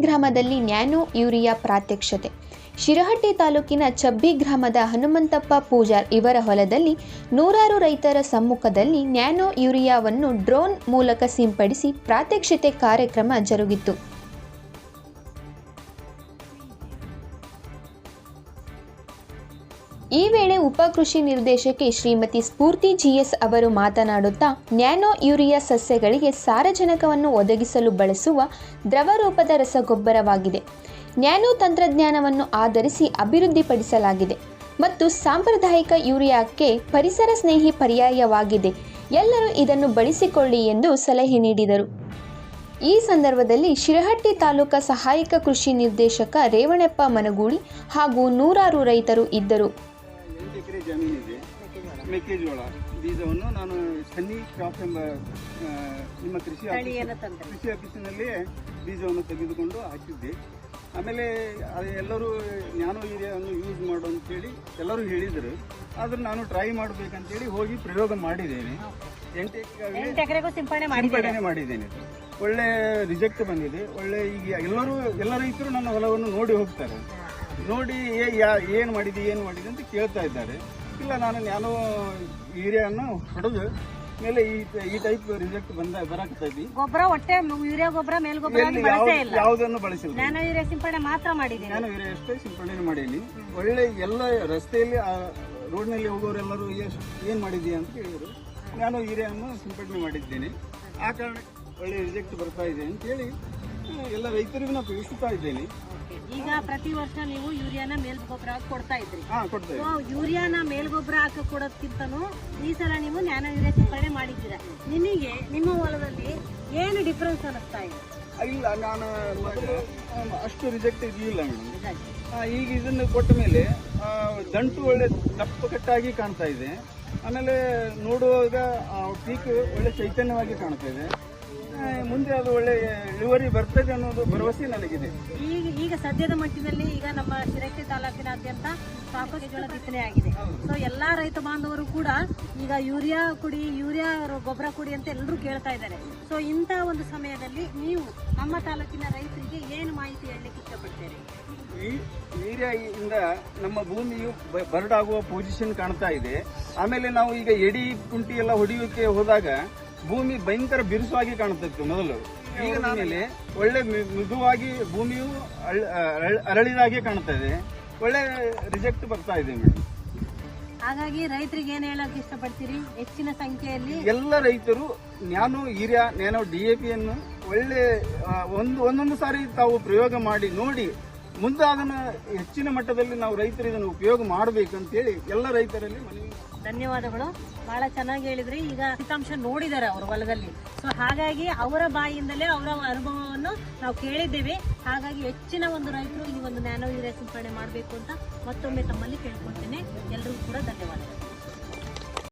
ಗ್ರಾಮದಲ್ಲಿ nano urea ಪ್ರಾತ್ಯಕ್ಷತೆ. Shirahatti ತಾಲೂಕಿನ ಚಬ್ಬಿ ಗ್ರಾಮದ ಹನುಮಂತಪ್ಪ ಪೂಜಾರ್ ಇವರ ಹೊಲದಲ್ಲಿ ನೂರಾರು ರೈತರ ಸಮ್ಮುಖದಲ್ಲಿ ನ್ಯಾನೋ ಯೂರಿಯಾವನ್ನು ಡ್ರೋನ್ ಮೂಲಕ ಸಿಂಪಡಿಸಿ ಪ್ರಾತ್ಯಕ್ಷತೆ ಕಾರ್ಯಕ್ರಮ ಜರುಗಿತು ಈ ವೇಳೆ ಉಪಕೃಷಿ ನಿರ್ದೇಶಕಿ ಶ್ರೀಮತಿ ಸ್ಫೂರ್ತಿ ಜಿಎಸ್ ಅವರು ಮಾತನಾಡುತ್ತಾ, ನ್ಯಾನೋ ಯೂರಿಯಾ ಸಸ್ಯಗಳಿಗೆ ಸಾರಜನಕವನ್ನು ಒದಗಿಸಲು ಬಳಸುವ ದ್ರವ ರೂಪದ ರಸಗೊಬ್ಬರವಾಗಿದೆ. ನ್ಯಾನೋ ತಂತ್ರಜ್ಞಾನವನ್ನು ಆಧರಿಸಿ ಅಭಿವೃದ್ಧಿಪಡಿಸಲಾಗಿದೆ ಮತ್ತು ಸಾಂಪ್ರದಾಯಿಕ ಯೂರಿಯಾಕ್ಕೆ ಪರಿಸರ ಸ್ನೇಹಿ ಪರ್ಯಾಯವಾಗಿದೆ. ಎಲ್ಲರೂ ಇದನ್ನು ಬಳಸಿಕೊಳ್ಳಿ ಎಂದು ಸಲಹೆ ನೀಡಿದರು. ಈ ಸಂದರ್ಭದಲ್ಲಿ ಶಿರಹಟ್ಟಿ ತಾಲೂಕಾ ಸಹಾಯಕ ಕೃಷಿ ನಿರ್ದೇಶಕ ರೇವಣಪ್ಪ ಮನಗೂಳಿ ಹಾಗೂ ನೂರಾರು ರೈತರು ಇದ್ದರು. ಜಮೀನಿದೆ ಮೆಕ್ಕೆಜೋಳ ಬೀಜವನ್ನು ನಾನು ಸನ್ನಿ ಕ್ರಾಪ್ ಎಂಬ ನಿಮ್ಮ ಕೃಷಿ ಕೃಷಿ ಆಫೀಸಿನಲ್ಲಿ ಬೀಜವನ್ನು ತೆಗೆದುಕೊಂಡು ಹಾಕಿದ್ದೆ. ಆಮೇಲೆ ಅದು ಎಲ್ಲರೂ ನ್ಯಾನೋ ಯೂರಿಯಾವನ್ನು ಯೂಸ್ ಮಾಡು ಅಂತೇಳಿ ಎಲ್ಲರೂ ಹೇಳಿದರು. ಆದರೆ ನಾನು ಟ್ರೈ ಮಾಡಬೇಕಂತೇಳಿ ಹೋಗಿ ಪ್ರಯೋಗ ಮಾಡಿದ್ದೇನೆ. ಎಂಟು ಎಕರೆ ಎಂಟು ಎಕರೆಗೂ ಸಿಂಪಡಣೆ ಸಿಂಪಡಣೆ ಮಾಡಿದ್ದೇನೆ. ಒಳ್ಳೆ ರಿಜೆಕ್ಟ್ ಬಂದಿದೆ. ಒಳ್ಳೆ ಈಗ ಎಲ್ಲರೂ ಎಲ್ಲ ರೈತರು ನನ್ನ ಹೊಲವನ್ನು ನೋಡಿ ಹೋಗ್ತಾರೆ. ನೋಡಿ ಏ- ಯಾ- ಏನ್ ಮಾಡಿದೆ ಏನು ಮಾಡಿದೆ ಅಂತ ಕೇಳ್ತಾ ಇದ್ದಾರೆ. ಇಲ್ಲ ನಾನು ನಾನು ಯೂರಿಯಾವನ್ನು ಹೊಡೆದು ಮೇಲೆ ಈ ಈ ಟೈಪ್ ರಿಜೆಕ್ಟ್ ಬಂದ ಬರಾಕತ್ತೈತಿ ಗೊಬ್ಬರ ಒಟ್ಟೆ ಯೂರಿಯಾ ಗೊಬ್ಬರ ಮೇಲೆ ಗೊಬ್ಬರ ಎಲ್ಲಿ ಬಳಸೇ ಇಲ್ಲ. ಯಾವುದನ್ನು ಬಳಸಿಲ್ಲ? ನಾನು ಯೂರಿಯಾ ಸಿಂಪಡಣೆ ಮಾತ್ರ ಮಾಡಿದ್ದೀನಿ. ನಾನು ಯೂರಿಯಾ ಅಷ್ಟೇ ಸಿಂಪಡಣೆ ಮಾಡೀನಿ ಒಳ್ಳೆ ಎಲ್ಲ ರಸ್ತೆಯಲ್ಲಿ ಆ ರೋಡ್ನಲ್ಲಿ ಹೋಗೋರೆಲ್ಲರೂ ಎಷ್ಟು ಏನು ಮಾಡಿದೀಯ ಅಂತ ಹೇಳಿದರು ನಾನು ಯೂರಿಯಾವನ್ನು ಸಿಂಪಡಣೆ ಮಾಡಿದ್ದೇನೆ. ಆ ಕಾರಣ ಒಳ್ಳೆ ರಿಜೆಕ್ಟ್ ಬರ್ತಾ ಇದೆ ಅಂತೇಳಿ ಎಲ್ಲ ರೈತರಿಗೂ ನಾನು ತಿಳಿಸ್ತಾ ಇದ್ದೇನೆ. ಈಗ ಪ್ರತಿ ವರ್ಷ ನೀವು ಯೂರಿಯಾನ ಮೇಲ್ ಗೊಬ್ಬರ ಹಾಕಿ ಕೊಡ್ತಾ ಇದ್ರಿ ಸೊ ಯೂರಿಯಾನ ಮೇಲ್ ಗೊಬ್ಬರ ಹಾಕಿ ಕೊಡೋದಕ್ಕಿಂತನೂ ಈ ಸಲ ನೀವು ನ್ಯಾನೋ ಯೂರಿಯಾ ಸಿಂಪಡಣೆ ಮಾಡಿದ್ದೀರಾ? ನಿಮಗೆ ನಿಮ್ಮ ಹೊಲದಲ್ಲಿ ಏನು ಡಿಫ್ರೆನ್ಸ್ ಅನಿಸ್ತಾ ಇದೆ? ಇಲ್ಲ ನಾನು ಅಷ್ಟು ರಿಜೆಕ್ಟ್ ಇದೆಯಿಲ್ಲ ಮೇಡಮ್ ಈಗ ಇದನ್ನು ಕೊಟ್ಟ ಮೇಲೆ ದಂಟು ಒಳ್ಳೆ ದಪ್ಪ ಕಟ್ಟಾಗಿ ಕಾಣ್ತಾ ಇದೆ. ಆಮೇಲೆ ನೋಡುವಾಗ ಪೀಕ್ ಒಳ್ಳೆ ಚೈತನ್ಯವಾಗಿ ಕಾಣ್ತಾ ಇದೆ. ಮುಂದೆ ಅದು ಒಳ್ಳೆ ಇಳುವರಿ ಬರ್ತದೆ ಅನ್ನೋದು ಭರವಸೆ ನನಗಿದೆ. ಈಗ ಈಗ ಸದ್ಯದ ಮಟ್ಟಿನಲ್ಲಿ ಈಗ ನಮ್ಮ ಶಿರಟ್ಟಿ ತಾಲೂಕಿನಾದ್ಯಂತ ಸಾಕಷ್ಟು ಜೋಳ ಬಿತ್ತನೆ ಆಗಿದೆ. ಸೊ ಎಲ್ಲಾ ರೈತ ಬಾಂಧವರು ಕೂಡ ಈಗ ಯೂರಿಯಾ ಕುಡಿ ಯೂರಿಯಾ ಗೊಬ್ಬರ ಕುಡಿ ಅಂತ ಎಲ್ಲರೂ ಕೇಳ್ತಾ ಇದ್ದಾರೆ. ಸೊ ಇಂಥ ಒಂದು ಸಮಯದಲ್ಲಿ ನೀವು ನಮ್ಮ ತಾಲೂಕಿನ ರೈತರಿಗೆ ಏನು ಮಾಹಿತಿ ಹೇಳಲಿಕ್ಕೆ ಇಷ್ಟಪಡ್ತೀರಿ? ಈ ಇಂದ ನಮ್ಮ ಭೂಮಿಯು ಬರಡಾಗುವ ಪೊಸಿಷನ್ ಕಾಣ್ತಾ ಇದೆ. ಆಮೇಲೆ ನಾವು ಈಗ ಎಡಿ ಕುಂಟಿ ಎಲ್ಲ ಹೊಡೆಯೋಕೆ ಹೋದಾಗ ಭೂಮಿ ಭಯಂಕರ ಬಿರುಸಾಗಿ ಕಾಣುತ್ತಿತ್ತು ಮೊದಲು. ಈಗ ನಾನಲ್ಲಿ ಒಳ್ಳೆ ಮಿ- ಮೃದುವಾಗಿ ಭೂಮಿಯು ಅಳ್- ಅರಳ್- ಅರಳಿದಾಗೆ ಕಾಣ್ತಾ ಇದೆ. ಒಳ್ಳೆ ರಿಜೆಕ್ಟ್ ಬರ್ತಾ ಇದೆ ಮೇಡಮ್ ಹಾಗಾಗಿ ರೈತರಿಗೆ ಏನು ಹೇಳಕ್ ಇಷ್ಟಪಡ್ತೀರಿ? ಹೆಚ್ಚಿನ ಸಂಖ್ಯೆಯಲ್ಲಿ ಎಲ್ಲ ರೈತರು ನಾನು ಯೂರಿಯಾ ನ್ಯಾನೋ ಡಿ ಎ ಪಿಯನ್ನು ಒಳ್ಳೆ ಒಂದು ಒಂದೊಂದು ಸಾರಿ ತಾವು ಪ್ರಯೋಗ ಮಾಡಿ ನೋಡಿ ಮುಂದೆ ಅದನ್ನು ಹೆಚ್ಚಿನ ಮಟ್ಟದಲ್ಲಿ ನಾವು ರೈತರು ಇದನ್ನು ಉಪಯೋಗ ಮಾಡಬೇಕಂತೇಳಿ ಎಲ್ಲ ರೈತರಲ್ಲಿ ಮನವಿ ಧನ್ಯವಾದಗಳು. ಬಹಳ ಚೆನ್ನಾಗಿ ಹೇಳಿದ್ರಿ. ಈಗ ಫಲಿತಾಂಶ ನೋಡಿದ್ದಾರೆ ಅವ್ರ ಹೊಲದಲ್ಲಿ. ಸೊ ಹಾಗಾಗಿ ಅವರ ಬಾಯಿಯಿಂದಲೇ ಅವರ ಅನುಭವವನ್ನು ನಾವು ಕೇಳಿದ್ದೇವೆ. ಹಾಗಾಗಿ ಹೆಚ್ಚಿನ ಒಂದು ರೈತರು ಈ ಒಂದು ನ್ಯಾನೋ ಯೂರಿಯಾ ಸಿಂಪಡಣೆ ಮಾಡಬೇಕು ಅಂತ ಮತ್ತೊಮ್ಮೆ ತಮ್ಮಲ್ಲಿ ಕೇಳ್ಕೊಳ್ತೇನೆ. ಎಲ್ಲರಿಗೂ ಕೂಡ ಧನ್ಯವಾದಗಳು.